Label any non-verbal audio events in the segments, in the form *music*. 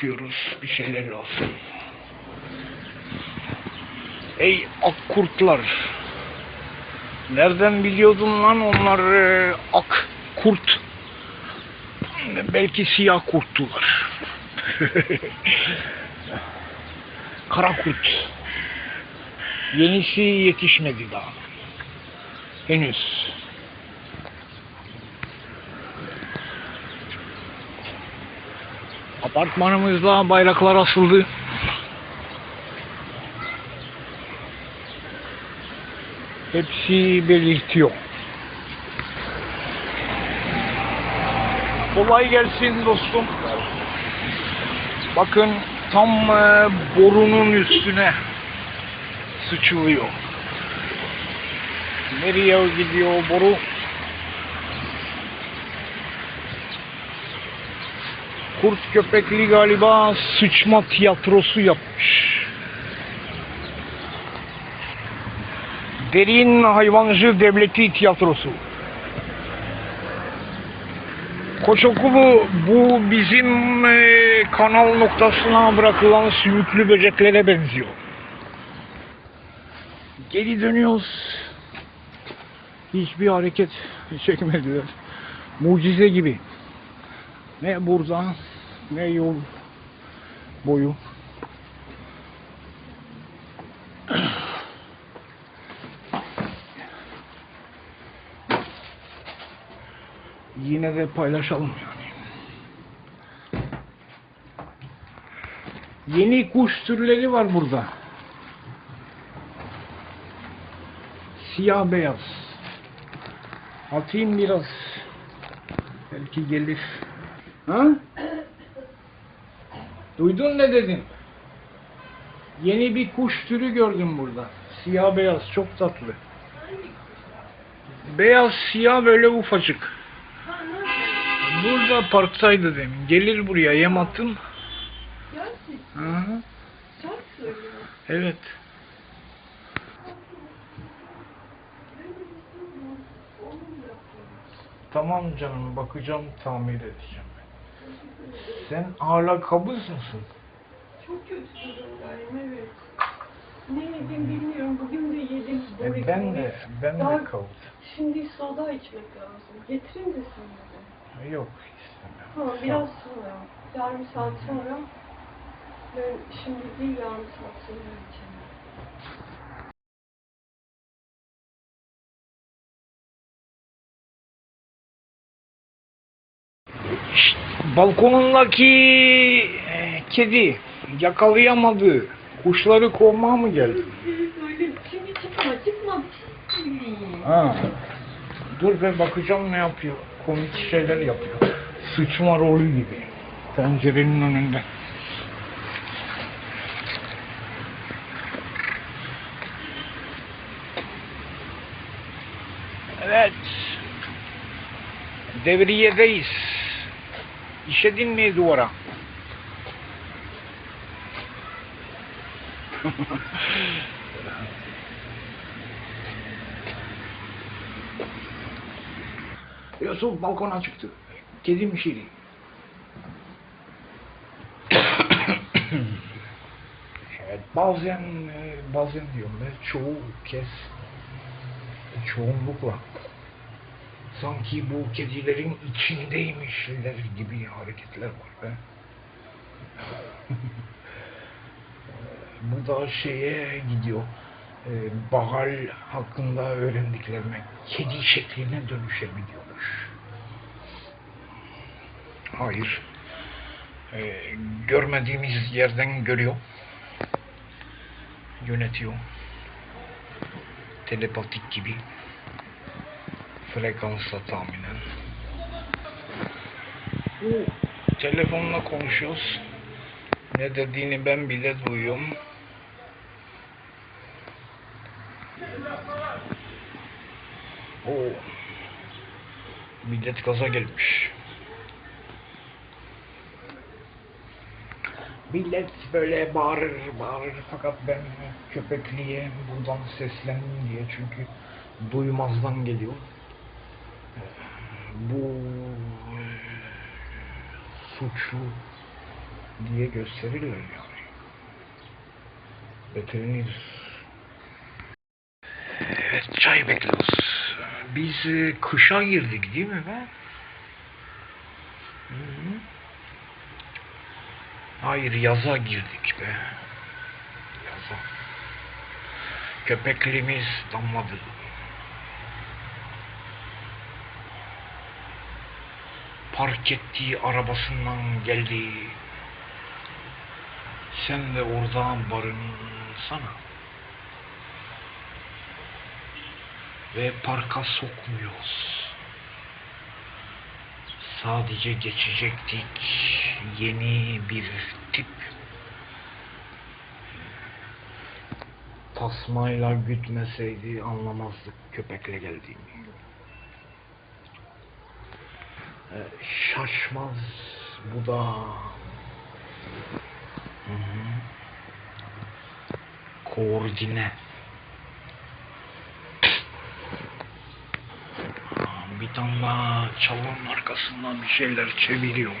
çıkıyoruz. Bir şeyler lazım. Ey ak kurtlar. Nereden biliyordun lan onlar e, ak kurt? Belki siyah kurttular. *laughs* Kara kurt. Yenisi yetişmedi daha. Henüz. Apartmanımızda bayraklar asıldı. Hepsi belirtiyor. Kolay gelsin dostum. Bakın tam e, borunun üstüne sıçılıyor. Nereye gidiyor boru? Kurt köpekli galiba sıçma tiyatrosu yapmış. Derin hayvancı devleti tiyatrosu. Koç okulu bu bizim e, kanal noktasına bırakılan sümüklü böceklere benziyor. Geri dönüyoruz. Hiçbir hareket çekmediler. Mucize gibi. Ne burada ne yol boyu. Yine de paylaşalım yani. Yeni kuş türleri var burada. Siyah beyaz. Atayım biraz. Belki gelir. Ha? Duydun ne dedim? Yeni bir kuş türü gördüm burada. Siyah beyaz çok tatlı. Beyaz siyah böyle ufacık. Burada parktaydı demin. Gelir buraya yem attım. Söylüyor. Evet. Tamam canım bakacağım tamir edeceğim. Sen hala kabız mısın? Çok kötü durumdayım evet. Ne yedim bilmiyorum. Bugün de yedim. E, ben de ben Daha- de kabız. Şimdi soda içmek lazım. Getirir misin bize? Yok istemem. Tamam biraz sonra. Yarım saat sonra. Ben şimdi değil yarım saat sonra içeceğim. Şşt, balkonundaki e, kedi yakalayamadı. Kuşları kovmaya mı geldi? Öyle şimdi çıkma çıkma. Ha. Dur be bakacağım ne yapıyor. Komik şeyler yapıyor. Sıçma rolü gibi. Pencerenin önünde. Evet. Devriyedeyiz. İşedin mi duvara? Yusuf balkona çıktı. Kedim şiri. evet bazen bazen diyorum ben çoğu kez çoğunlukla sanki bu kedilerin içindeymişler gibi hareketler var be. *laughs* bu da şeye gidiyor. E, Bahal hakkında öğrendiklerime kedi şekline dönüşebiliyormuş. Hayır. E, görmediğimiz yerden görüyor. Yönetiyor. Telepatik gibi. Frekansla tahminen. Oo, Telefonla konuşuyoruz. Ne dediğini ben bile duyuyorum. Oo. Millet gaza gelmiş. Millet böyle bağırır bağırır fakat ben köpekliğe buradan seslendim diye çünkü duymazdan geliyor. Bu suçlu diye gösterirler yani. Veteriner. Evet çay bekliyoruz. Biz e, kışa girdik değil mi be? Hı hı. Hayır yaza girdik be. Yaza. Köpekliğimiz damladı. Park ettiği arabasından geldi. Sen de orada barınsana. Ve parka sokmuyoruz. Sadece geçecektik yeni bir tip. Tasmayla gütmeseydi anlamazdık köpekle geldiğini. Ee, Şaşmaz bu da. Hı. Koordine. Bir tane daha çalının arkasından bir şeyler çeviriyor.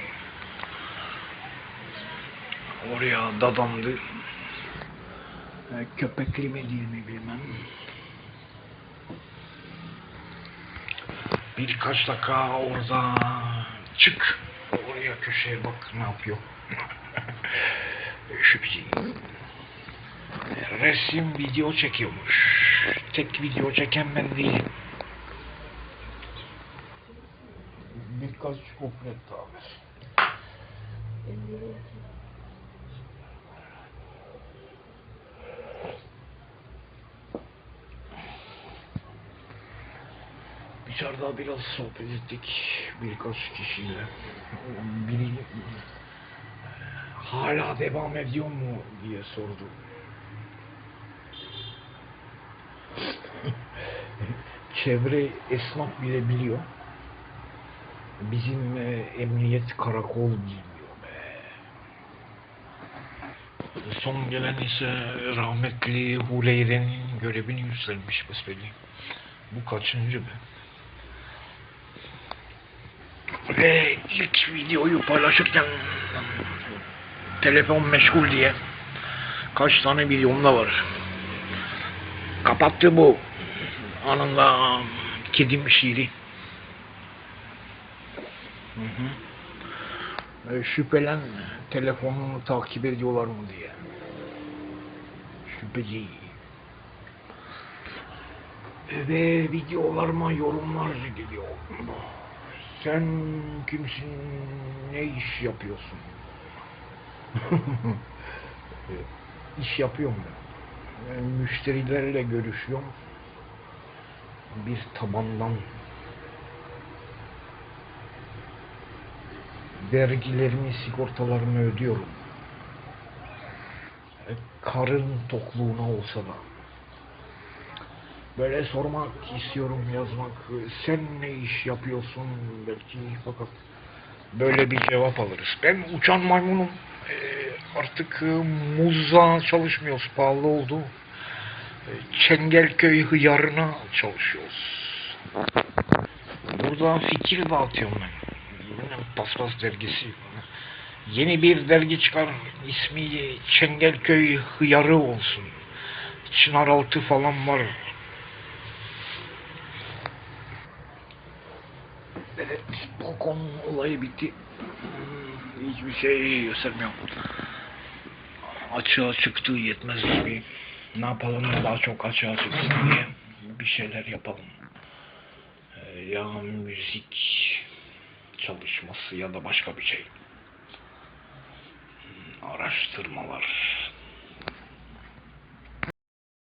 Oraya dadandı. Ee, Köpekli mi değil mi bilmem. Birkaç dakika orada çık. Oraya köşeye bak ne yapıyor. *laughs* Şüpheci. Resim video çekiyormuş. Tek video çeken ben değilim. Birkaç kuplet daha Dışarıda biraz sohbet ettik birkaç kişiyle. Biri hala devam ediyor mu diye sordu. *laughs* Çevre esnaf bile biliyor. Bizim e, emniyet karakol bilmiyor be. Son gelen ise rahmetli Huleyre'nin görevini üstlenmiş besbelli. Bu kaçıncı be? Ve ilk videoyu paylaşırken telefon meşgul diye kaç tane videomda var. Kapattı bu. Anında kedim şiiri. Hı hı. E, şüphelen telefonunu takip ediyorlar mı diye. Şüpheci. Ve videolarıma yorumlar geliyor. Sen kimsin? Ne iş yapıyorsun? *laughs* iş yapıyorum ben. Yani müşterilerle görüşüyorum. Bir tabandan vergilerimi, sigortalarımı ödüyorum. Karın tokluğuna olsa da. Böyle sormak istiyorum yazmak. Sen ne iş yapıyorsun belki fakat böyle bir cevap alırız. Ben uçan maymunum. Ee, artık e, muzla çalışmıyoruz. Pahalı oldu. Ee, Çengelköy hıyarına çalışıyoruz. Burada fikir dağıtıyorum ben. Paspas dergisi. Yeni bir dergi çıkar. İsmi Çengelköy hıyarı olsun. Çınaraltı falan var. Evet, balkon olayı bitti. Hmm, Hiçbir şey göstermiyor. Açığa çıktığı yetmez gibi. Ne yapalım daha çok açığa çıksın diye bir şeyler yapalım. Ee, Ya müzik çalışması ya da başka bir şey. Hmm, Araştırmalar.